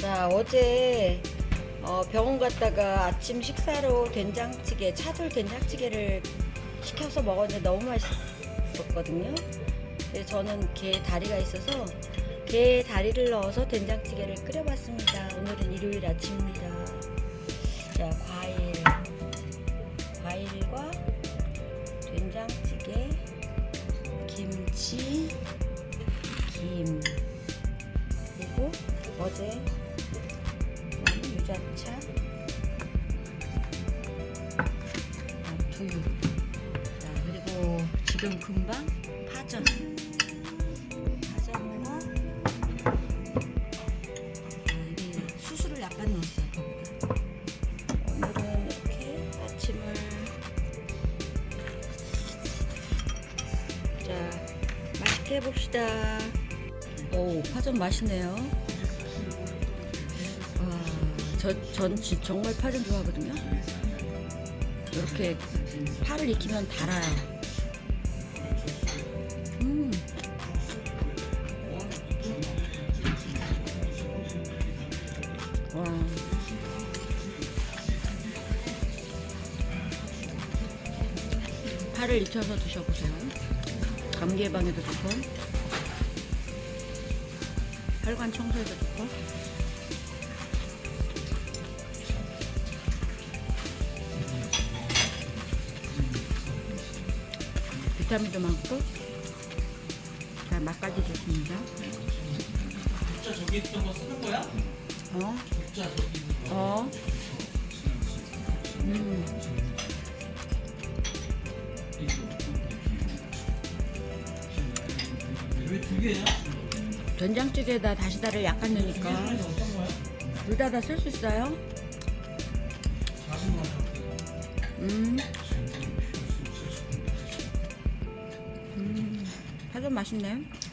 자 어제 어, 병원 갔다가 아침 식사로 된장찌개 차돌 된장찌개를 시켜서 먹었는데 너무 맛있었거든요. 근데 저는 게 다리가 있어서 게 다리를 넣어서 된장찌개를 끓여봤습니다. 오늘은 일요일 아침입니다. 자 과일 과일과 된장찌개 김치 김 그리고 어제 유자차 아, 두유 자 그리고 지금 금방 파전. 파전과 아, 수수를 약간 넣었어요 오늘은 이렇게 아침을 자 맛있게 해봅시다. 오 파전 맛있네요. 와, 저, 전 지- 정말 파전 좋아하거든요 이렇게 파를 익히면 달아요 음. 와. 파를 익혀서 드셔보세요. 감기 예방에도 좋고, 혈관 청소에도 좋고. 비타민도 많고, 자, 맛까지 좋습니다. 진짜 저기 있던 거 쓰는 거야? 어? 진짜 저기 있는 거. 어? 음. 왜 두 개냐? 된장찌개에다 다시다를 약간 넣으니까 어떤 거야? 둘 다 다 쓸 수 있어요. 40만 원. 음. 음. 파전 맛있네.